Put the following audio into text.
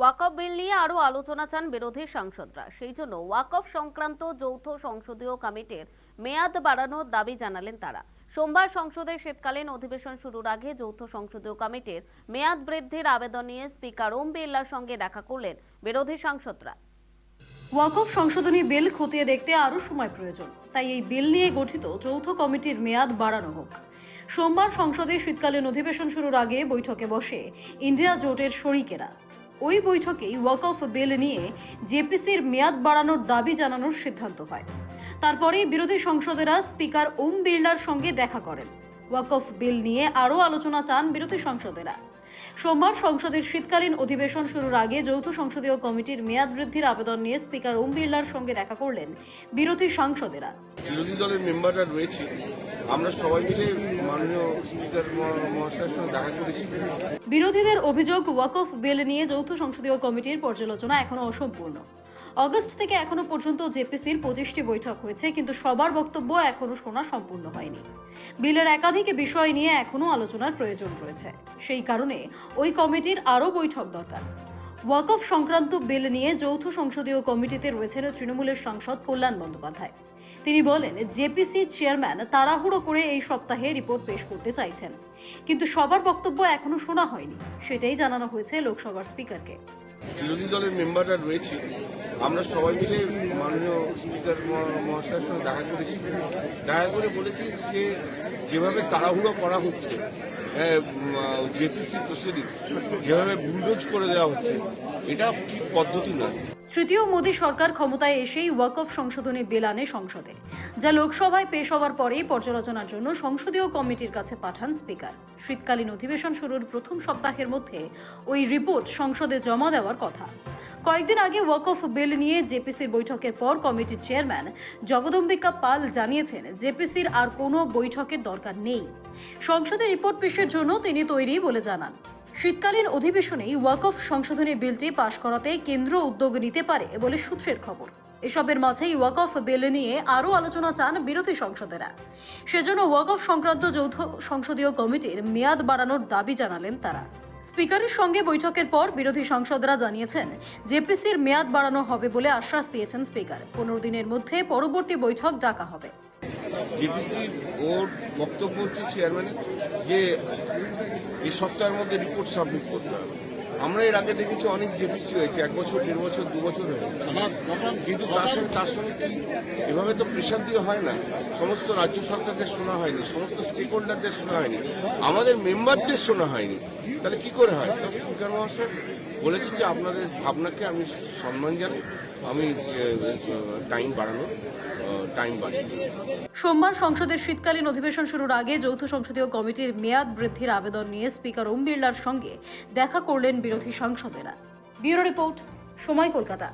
ওয়াকফ বিল নিয়ে আরও আলোচনা চান বিরোধী সাংসদরা। সেই জন্য ওয়াকফ সংক্রান্ত যৌথ সংসদীয় কমিটির মেয়াদ বাড়ানোর দাবি জানালেন তারা। সোমবার সংসদের শীতকালীন অধিবেশন শুরুর আগে যৌথ সংসদীয় কমিটির মেয়াদ বৃদ্ধির আবেদন নিয়ে স্পিকার ওম বিড়লার সঙ্গে দেখা করলেন বিরোধী সাংসদরা। ওয়াকফ সংশোধনী বিল খতিয়ে দেখতে আরও সময় প্রয়োজন, তাই এই বিল নিয়ে গঠিত যৌথ কমিটির মেয়াদ বাড়ানো হোক। সোমবার সংসদে শীতকালীন অধিবেশন শুরুর আগে বৈঠকে বসে ইন্ডিয়া জোটের শরিকেরা ওই বৈঠকেই ওয়াকফ বিল নিয়ে জেপিসির মেয়াদ বাড়ানোর দাবি জানানোর সিদ্ধান্ত হয়। তারপরেই বিরোধী সংসদেরা স্পিকার ওম বিড়লার সঙ্গে দেখা করেন। ওয়াকফ বিল নিয়ে আরও আলোচনা চান বিরোধী সংসদেরা। সোমবার সংসদের শীতকালীন অধিবেশন শুরুর আগে যৌথ সংসদীয় কমিটির মেয়াদ বৃদ্ধির আবেদন নিয়ে স্পিকার ওম বিড়লার সঙ্গে দেখা করলেন বিরোধী সাংসদেরা। বিরোধী দলের মেম্বাররা রয়েছে। আমরা সবাই মিলে মাননীয় স্পিকার মহাশয়ের সঙ্গে দেখা করেছি। বিরোধীদের অভিযোগ ওয়াকফ বিল নিয়ে যৌথ সংসদীয় কমিটির পর্যালোচনা এখনও অসম্পূর্ণ। অগস্ট থেকে এখনও পর্যন্ত জেপিসির পঁচিশটি বৈঠক হয়েছে, কিন্তু সবার বক্তব্য এখনও শোনা সম্পূর্ণ হয়নি। বিলের একাধিক বিষয় নিয়ে এখনও আলোচনার প্রয়োজন রয়েছে। সেই কারণে ওই কমিটির আরও বৈঠক দরকার। ওয়াকফ সংক্রান্ত বিল নিয়ে যৌথ সংসদীয় কমিটিতে রয়েছেন তৃণমূলের সাংসদ কল্যাণ বন্দ্যোপাধ্যায়। তিনি বলেন, জেপিসি চেয়ারম্যান তাড়াহুড়ো করে এই সপ্তাহে রিপোর্ট পেশ করতে চাইছেন, কিন্তু সবার বক্তব্য এখনও শোনা হয়নি। সেটাই জানানো হয়েছে লোকসভার স্পিকারকে। বিরোধী দলের মেম্বাররা রয়েছে। আমরা সবাই মিলে মাননীয় স্পিকার মহা- মহাশয়ের সঙ্গে দেখা করেছি। দেখা করে বলেছি যে যেভাবে তাড়াহুড়ো করা হচ্ছে জেপিসি প্রসিডিং যেভাবে বুলডোজ করে দেওয়া হচ্ছে, এটা ঠিক পদ্ধতি নয়। তৃতীয় মোদী সরকার ক্ষমতায় এসেই ওয়াকফ সংশোধনী বিল আনে সংসদে, যা লোকসভায় পেশ হওয়ার পরেই পর্যালোচনার জন্য সংসদীয় কমিটির কাছে পাঠান স্পিকার শীতকালীন অধিবেশন শুরুর প্রথম সপ্তাহের মধ্যে ওই রিপোর্ট সংসদে জমা দেওয়ার কথা। কয়েকদিন আগে ওয়াকফ বিল নিয়ে জেপিসির বৈঠকের পর কমিটির চেয়ারম্যান জগদম্বিকা পাল জানিয়েছেন জেপিসির আর কোনো বৈঠকের দরকার নেই। সংসদে রিপোর্ট পেশের জন্য তিনি তৈরি বলে জানান। শীতকালীন অধিবেশনেই ওয়াকফ সংশোধনী বিলটি পাশ করাতে কেন্দ্র উদ্যোগ নিতে পারে বলে সূত্রের খবর। এসবের মাঝেই ওয়াকফ বিল নিয়ে আরও আলোচনা চান বিরোধী সংসদেরা। সেজন্য ওয়াকফ সংক্রান্ত যৌথ সংসদীয় কমিটির মেয়াদ বাড়ানোর দাবি জানালেন তারা। স্পিকারের সঙ্গে বৈঠকের পর বিরোধী সংসদরা জানিয়েছেন, জেপিসির মেয়াদ বাড়ানো হবে বলে আশ্বাস দিয়েছেন স্পিকার। পনেরো দিনের মধ্যে পরবর্তী বৈঠক ডাকা হবে। জেপিসি ওর বক্তব্য হচ্ছে চেয়ারম্যানের যে এই সপ্তাহের মধ্যে রিপোর্ট সাবমিট করতে হবে। আমরা এর আগে দেখেছি অনেক জেপিসি হয়েছে, এক বছর, দেড় বছর, দু বছর হয়ে কিন্তু তার সঙ্গে তার সঙ্গে কি? এভাবে তো প্রেশার দিয়ে হয় না। সমস্ত রাজ্য সরকারকে শোনা হয়নি, সমস্ত স্টেক হোল্ডারদের শোনা হয়নি, আমাদের মেম্বারদের শোনা হয়নি। তাহলে কি করে হয়? স্পিকার মহাশয় বলেছি যে আপনাদের ভাবনাকে আমি সম্মান জানাই। আমি টাইম টাইম বাড়িয়ে সোমবার সংসদের শীতকালীন অধিবেশন শুরুর আগে যৌথ সংসদীয় কমিটির মেয়াদ বৃদ্ধির আবেদন নিয়ে স্পিকার ওম বিড়লার সঙ্গে দেখা করলেন বিরোধী সাংসদেরা। ব্যুরো রিপোর্ট, সময় কলকাতা।